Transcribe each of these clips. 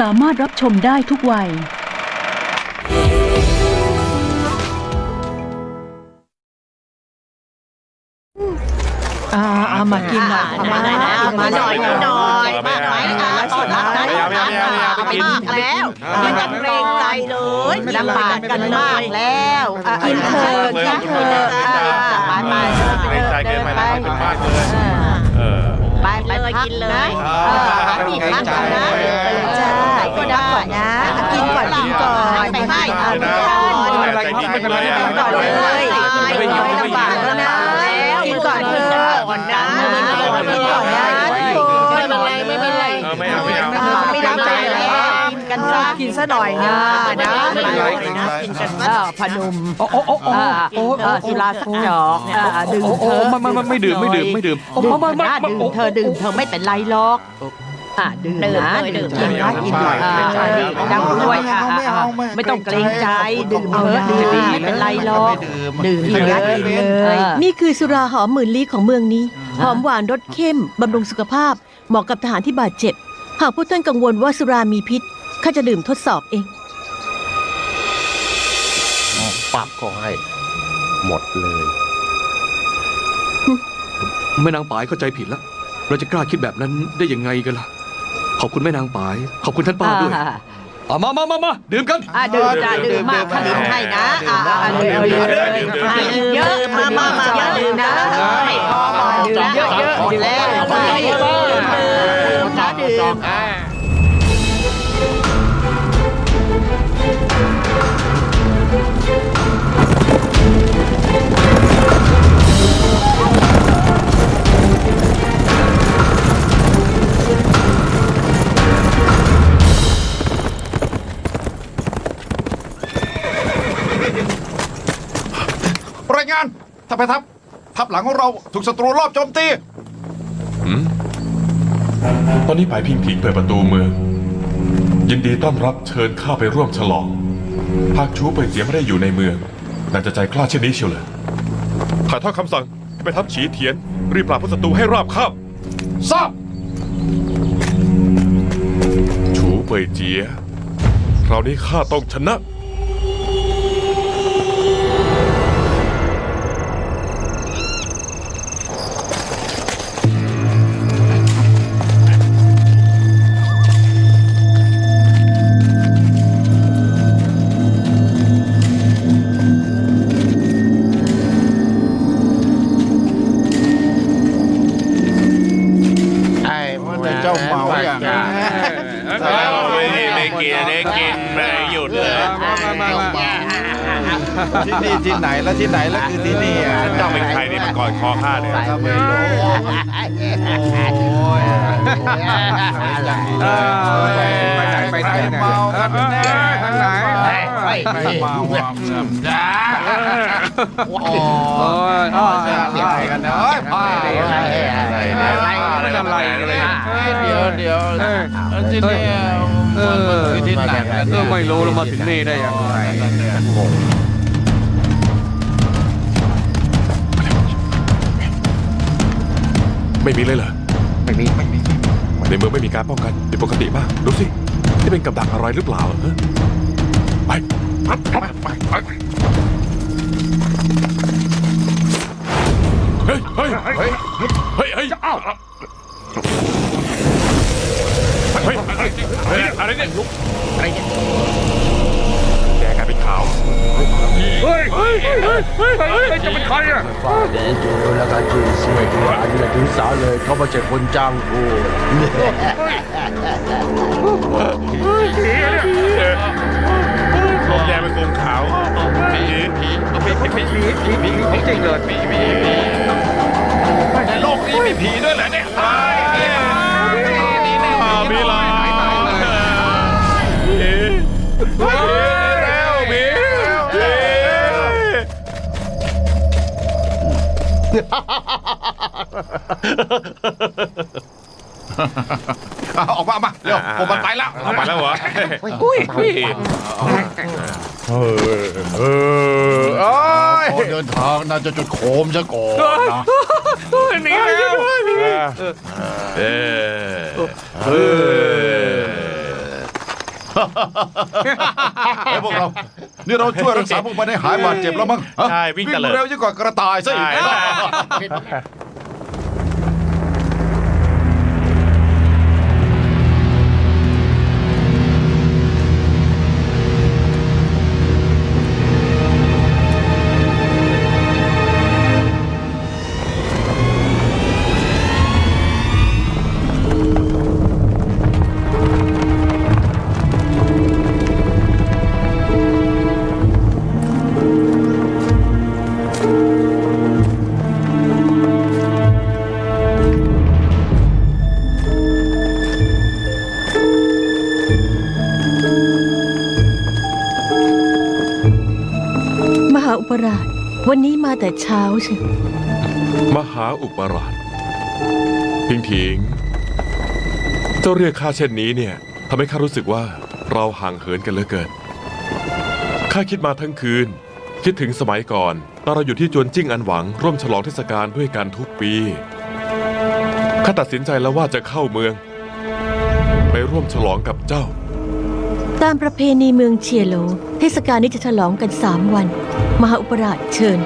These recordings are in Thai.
สามารถรับชมได้ทุกวัยอ่าเอามากินหน่อยไหนไหนไหนเอามาหน่อยหน่อยมากไหมอะสดรับนะไม่เอาไม่เอาไม่เอาไม่เอาไปมากแล้วไม่ต้องเกรงใจเลยลำบากกันมากแล้วอะกินเถอะกินเถอะไปไปเกรงใจเกินไปแล้วเป็นมากเลยเออ ไปไปพักนะพักอีกพักนะจ้าก็ได้ก่อนนะกินก่อนกินก่อนไปให้เอาเอาไปไปก่อนใจดีจังเลยกินก่อนเลยไม่ลำบากแล้วนะกินก่อนเถอะก่อนนะ กันซะกินซะหน่อยนะนะไม่เป็นไรนะกินกันเออพนมโอ้โอ้โอ้โอ้โอ้สุราสักจอกดื่มโอ้เถโอ้อะไม่ไม่ไม่ไม่ดื่มไม่ดื่มไม่ดื่มโอ้ดื่มไม่ไม่นะไม่ดื่มโอ้เธอดื่มเธอไม่เป็นไรหรอกอะดื่มนะดื่มกินนะกินหน่อยอ่าดังด้วยอะอะไม่ต้องเกรงใจดื่มเถอะดื่มไม่เป็นไรหรอกดื่มเถอะกินเลยนี่คือสุราหอมหมื่นลี้ของเมืองนี้ หอมหวานรสเข้มบำรุงสุขภาพ เหมาะกับทหารที่บาดเจ็บ หากพวกท่านกังวลว่าสุรามีพิษ ข้าจะดื่มทดสอบเอง ปับก็ให้ หมดเลย แม่นางปายเข้าใจผิดแล้ว เราจะกล้าคิดแบบนั้นได้ยังไงกันล่ะ ขอบคุณแม่นางปาย ขอบคุณท่านป้าด้วยอ่เอามามามามาดื่มกัน อะดื่มจ้ะดื่มมากขนมให้นะอะอะดื่มดื่มดื่มเยอะมามามาเยอะดื่มนะไม่พอพอดื่มเยอะเยอะหมดแล้วดื่มดื่มนะดื่มายงานทัพไปทัพทัพหลังของเราถูกศัตรูรอบโจมตีตอนนี้ผายพิงผิงเปิดประตูเมือง ยินดีต้อนรับเชิญข้าไปร่วมฉลองหากชูเป่ยเจียไม่ได้อยู่ในเมืองน่าจะใจกล้าเช่นนี้เชียวเลยถ่ายทอดคำสั่งไปทัพฉีเทียน รีบปราบพวกศัตรูให้ราบคาบทราบ ชูเป่ยเจียคราวนี้ข้าต้องชนะ แล้วที่ไหนแล้วคือที่นี่อะเจ้าเป็นใครนี่มาก่อนคอข้าเนี่ยถ้าไม่รู้โอ้ยไปไหนไปไหนเมากันแน่ทางไหนไปเมาจ้าโอ้ยอะไรกันเนาะอะไรอะไรอะไรกันเลยเดี๋ยวเดี๋ยวที่นี่มันคือที่ไหนเออไม่รู้เรามาถึงนี่ได้ยังไง ไม่มีเลยเหรอ ไม่มีไม่มีในเมืองไม่มีการป้องกันผิดปกติมากดูสินี่เป็นกับดักอะไรหรือเปล่าเออไปไปไปไปเฮ้ยเฮ้ยเฮ้ยเฮ้ยเฮ้ยอ้าวเฮ้ยเฮ้ยเฮ้ยอะไรเนี่ยลุกอะไรเนี่ย จะเป็นใครอ่เฝ่าดีจูแล้วก็จูเสียดูอันนี้ถึงสาเลยเขามาเจ็บคเจ้างกูผีเนี่ยโคมแดงเป็นโคมขาวผีผีผีผีผีผีผีของจริงเลยผีผีผีในโลกนี้มีผีด้วยเหรอเนี่ย ออกมาออกมาเร็วผมมันไปแล้วเอาไปแล้วเหรออุ้ยพี่เออเออโอ้ยเดินทางน่าจะจุดโคมซะก่อนนะหนีแล้วเออเออ ไอ้พวกเรานี่เราช่วยรักษาพวกมันให้หายบาดเจ็บแล้วมั้งฮะใช่วิ่งตะเลิด เร็วยิ่งกว่ากระต่ายซะอีก ใช่ มาแต่เช้าใช่มหาอุปราชพิงถิงเจ้าเรียกข้าเช่นนี้เนี่ยทำให้ข้ารู้สึกว่าเราห่างเหินกันเหลือเกินข้าคิดมาทั้งคืน คิดถึงสมัยก่อนตอนเราอยู่ที่จวนจิ้งอันหวัง ร่วมฉลองเทศกาลด้วยกันทุกปีข้าตัดสินใจแล้วว่าจะเข้าเมือง ไปร่วมฉลองกับเจ้า ตามประเพณีเมืองเชียโลเทศกาลนี้จะฉลองกันสามวัน มหาอุปราชเชิญ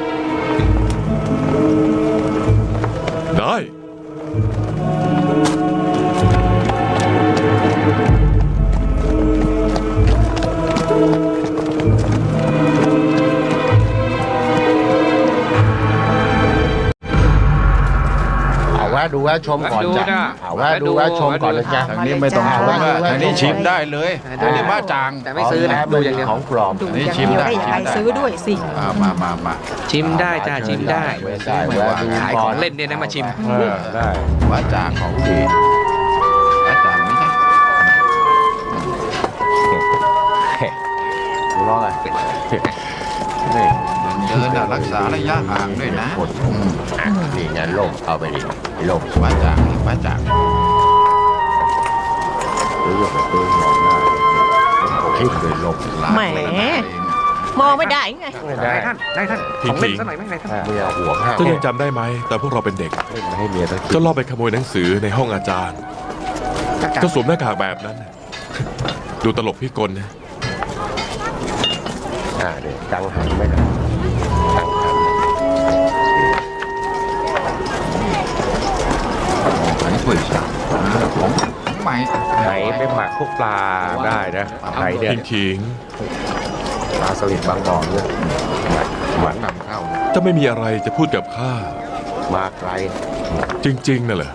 ดูแวะชมก่อนจ้ะดูนะเอาแวะดูแวะชมก่อนเลยจ้ะทางนี้ไม่ต้องชมเอาแวะดูแวะอันนี้ชิมได้เลยอันนี้บ้าจางแต่ไม่ซื้อนะดูอย่างเดียวของปลอมอันนี้ชิมได้ได้ยังไงซื้อด้วยสิอ่ามามามาชิมได้จ้าชิมได้แวะได้แวะดูขายของเล่นเนี่ยนะมาชิมเออได้บ้าจางของดีบ้าจางไม่ใช่ร้องไงนี่ เดินน่ะรักษาระยะห่างด้วยนะกดปุ่มอะนี่ไงล่มเอาไปดิล่มบ้าจางบ้าจางซื้อไปซื้อมองหน้าคิดเลยล่มแหมมองไม่ได้ไง ไม่ได้ท่านได้ท่านพิขงองเล่นสักหน่อยไหมนายท่านไม่เอาห่วงห้าเจ้ายังจำได้ไหมแต่พวกเราเป็นเด็ก เล่นมาให้เมียทั้งทีเจ้าลอบไปขโมยหนังสือในห้องอาจารย์ เจ้าสวมหน้ากากแบบนั้นน่ะดูตลกพี่กลนะ อ่าเนี่ยกังหันไม่ได้ อันนี้ปุ๋ยฉาบอ่าของของใหม่ไหนไปหมักพวกปลาได้นะไหนเนี่ยพิงถิงปลาสลิดบางบ่อเนี่ยหมักนำเข้าเจ้าไม่มีอะไรจะพูดกับข้า มาไกลจริง ๆน่ะเหรอ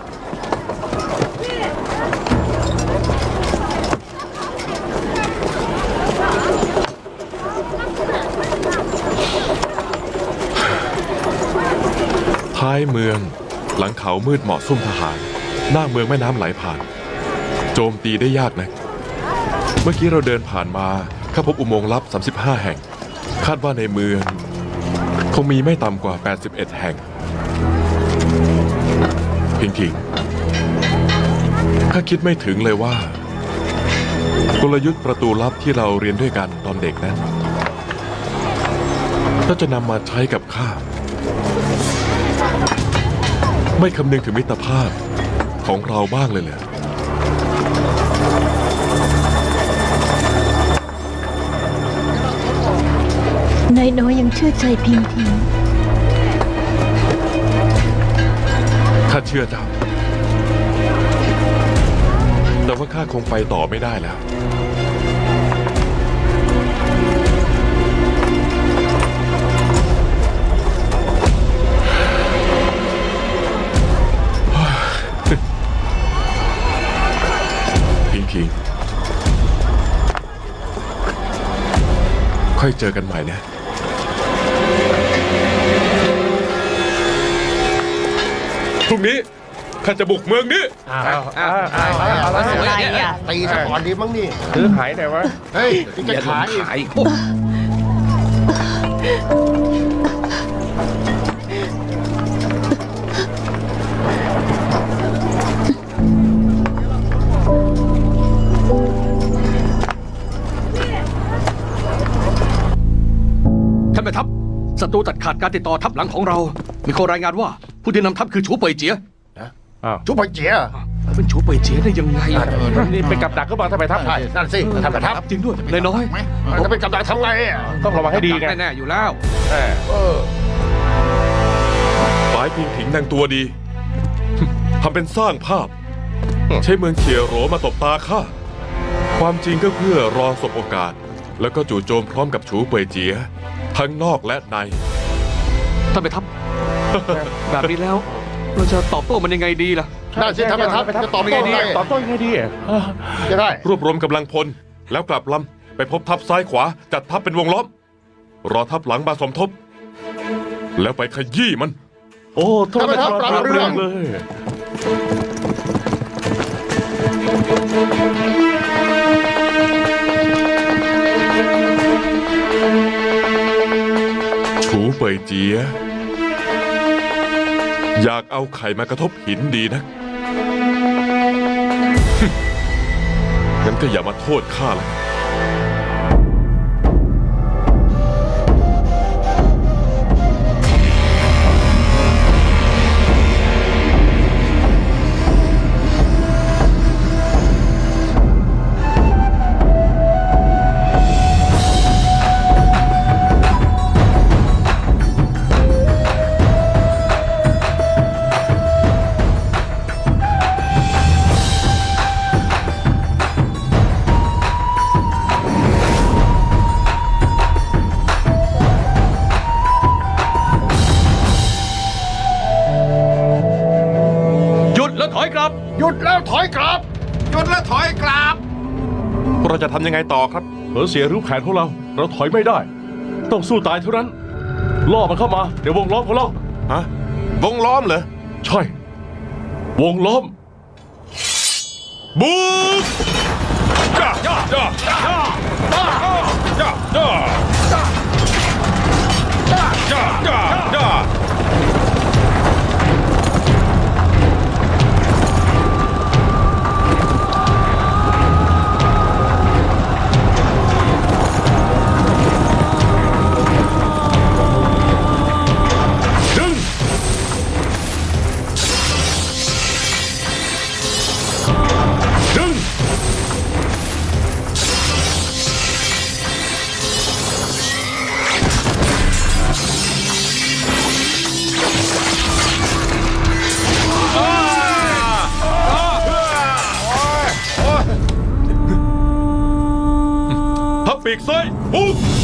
ท้ายเมือง หลังเขามืดเหมาะซุ่มทหาร หน้าเมืองแม่น้ำไหลผ่าน โจมตีได้ยากนะ เมื่อกี้เราเดินผ่านมาข้าพบอุโมงค์ลับ 35 แห่ง คาดว่าในเมือง คงมีไม่ต่ำกว่า 81 แห่ง พิงพิงข้าคิดไม่ถึงเลยว่า กลยุทธ์ประตูลับที่เราเรียนด้วยกันตอนเด็กนั้นก็จะนำมาใช้กับข้า ไม่คำนึงถึงมิตรภาพ ของเราบ้างเลยเหรอนายน้อยยังเชื่อใจพิงพิงข้าเชื่อเจ้าแต่ว่าข้าคงไปต่อไม่ได้แล้ว พิงคิงค่อยเจอกันใหม่นะพรุ่งนี้ข้าจะบุกเมืองนี้ อ้าวอ้าวอ้าวอ้าวสวยเนี่ยตีสะก่อนดีมั้งนี่ซื้อขายไหนวะ เฮ้ยจะขายอีก แม่ทัพศัตรูตัดขาดการติดต่อทัพหลังของเรา มีคนรายงานว่าผู้ที่นำทัพคือชูเป่ยเจียจุ๊บไปเจียเป็นชูเปยเจียได้ยังไงนี่เป็นกับดักก็มาทำไมทัพใช่นั่นสิท่านประทับจริงด้วยนายน้อยจะเป็นกับดักทำไงอะต้องระวังให้ดีไงแน่ๆอยู่แล้วเออเออฝ่ายพิงถิงนางตัวดี ทำเป็นสร้างภาพ ใช้เมืองเขียวโหรมาตบตาข้าความจริงก็เพื่อรอสบโอกาส แล้วก็จู่โจมพร้อมกับชูเป่ยเจีย ทั้งนอกและใน ท่านไปทับแบบนี้แล้ว เราจะตอบโต้มันยังไงดีล่ะนั่นสิท่านประทับจะตอบยัโต้งไงดีไงตอบโต้ยังไงดีอะจะได้รวบรวมกำลังพล แล้วกลับลำไปพบทัพซ้ายขวา จัดทัพเป็นวงล้อม รอทัพหลังมาสมทบ แล้วไปขยี้มัน โอ้โทษนะครับรับเรื่องเลย เป่ยเจีย อยากเอาไข่มากระทบหินดีนะงั้นก็อย่ามาโทษข้าเลย ทำยังไงต่อครับเราเสียรู้แผนของเรา เราถอยไม่ได้ ต้องสู้ตายเท่านั้น ล่อมันเข้ามาเดี๋ยววงล้อมของเรา ฮะ วงล้อมเหรอ ใช่ วงล้อม บุกจ้าจ้าจ้าจ้าจ้าจ้าจ้าจ้าจ้าจ้า ปีกซ้ายบุก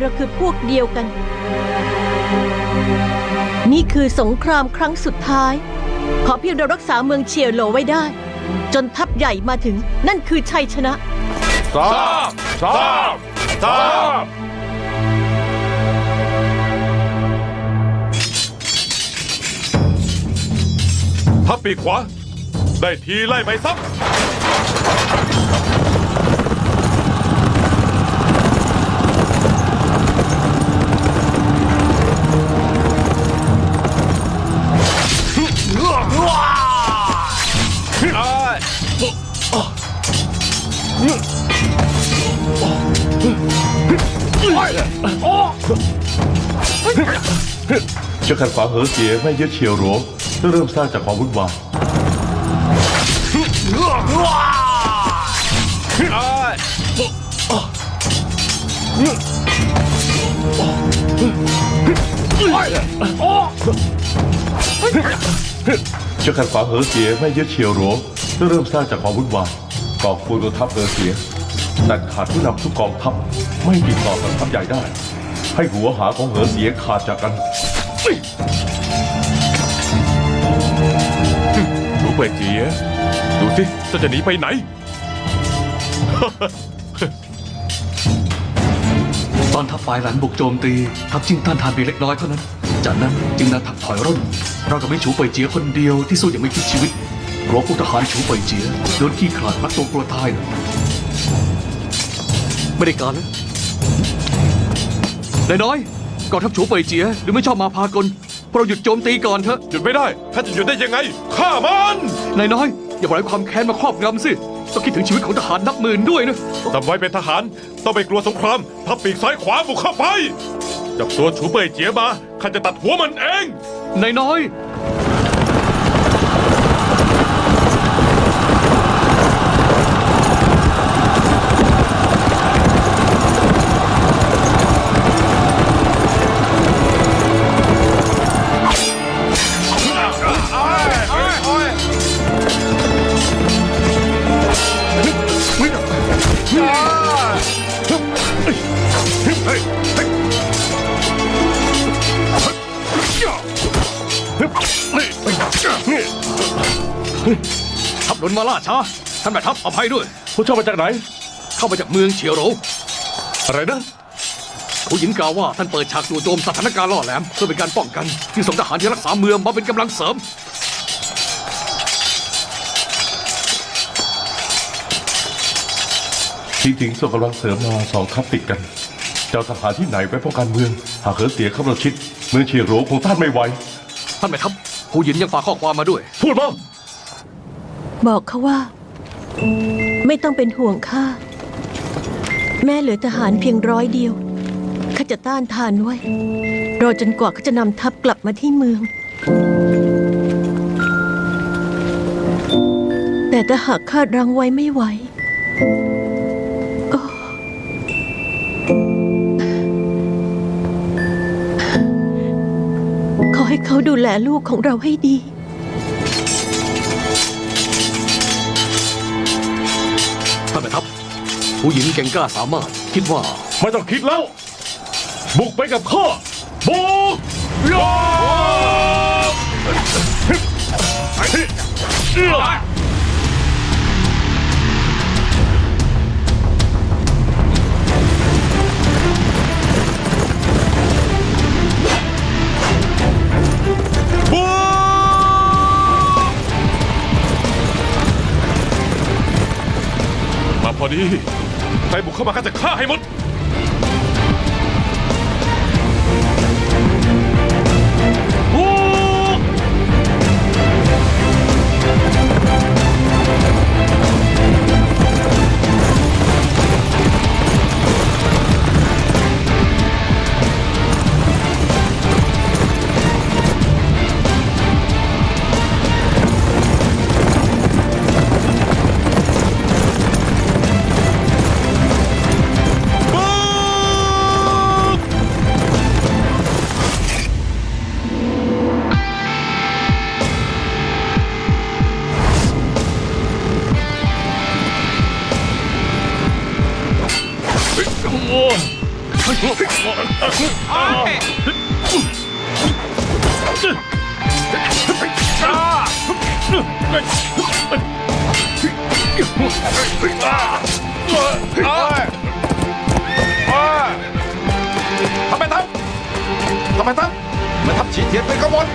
เราคือพวกเดียวกัน นี่คือสงครามครั้งสุดท้าย ขอเพียงเรารักษาเมืองเชียร์โหลไว้ได้ จนทัพใหญ่มาถึงนั่นคือชัยชนะทราบทราบทราบทัพปีกขวา ได้ทีไล่ไปซับ จะขัดขวางเหอเสียไม่ยึดเฉียวหลวงเพื่อเริ่มสร้างจากความวุ่นวายจะขัดขวางเหอเสียไม่ยึดเฉียวหลวงเพื่อเริ่มสร้างจากความวุ่นวายกอกวนกองทัพเหอเสียแต่ขาดผู้นำทุกกองทัพไม่ติดต่อกับทัพใหญ่ได้ ให้หัวหาของเหอเสียขาดจากกัน หนูเปิดเจียดูสิเจะจะหนีไปไหน ตอนทัพปลายหลันบุกโจมตี ทัพจิ้งต้านทานเพียงเล็กน้อยเท่านั้น จากนั้นจึงนำทัพถอยร่น เรากับไม่ฉูเป่ยเจียคนเดียวที่สู้อย่างไม่คิดชีวิตกลัวพวกทหารฉูเป่ยเจียโดนขี้ขลาดพักตัวกลัวตายนะไม่ได้การนะนายน้อย กองทัพฉูเป่ยเจียหรือไม่ชอบมาพากลพวกเราหยุดโจมตีก่อนเถอะหยุดไม่ได้ท่านจะหยุดได้ยังไงฆ่ามันนายน้อย อย่าปล่อยให้ความแค้นมาครอบงำสิต้องคิดถึงชีวิตของทหารนับหมื่นด้วยนะจำไว้เป็นทหารต้องไปกลัวสงครามทัพปีกซ้ายขวาบุกเข้าไปจับตัวฉูเป่ยเจียมาข้าจะตัดหัวมันเองนายน้อย ทัพหลนมาล่าช้าท่านแม่ทัพอภัยด้วย ผู้เช่ามาจากไหน เข้ามาจากเมืองเฉียวโหรอะไรนะผู้หญิงกล่าวว่าท่านเปิดฉากจู่โจมสถานการณ์ล่อแหลมเพื่อเป็นการป้องกันที่ส่งทหารที่รักษาเมืองมาเป็นกำลังเสริมจริงๆส่งกำลังเสริมมาสองทัพติดกัน เจ้าทหารที่ไหนไว้ป้องกันเมือง หากเหอเสียเข้าประชิด เมืองเชียงโหลคงต้านไม่ไหวท่านแม่ทัพผู้หญิงยังฝากข้อความมาด้วย พูดมา บอกเขาว่า ไม่ต้องเป็นห่วงข้า แม่เหลือทหารเพียงร้อยเดียว ข้าจะต้านทานไว้ รอจนกว่าเขาจะนำทัพกลับมาที่เมือง แต่ถ้าหากคารังไว้ไม่ไหวก็ขอให้เขาดูแลลูกของเราให้ดี ท่านแม่ทัพผู้หญิงเก่งกล้าสามารถคิดว่า ไม่ต้องคิดแล้ว บุกไปกับข้าบุกยาบุ พอดี ใครบุกเข้ามาข้าจะฆ่าให้หมด ทำไมทับทำไมทับมาทับฉีดเทียนไปกระบฏ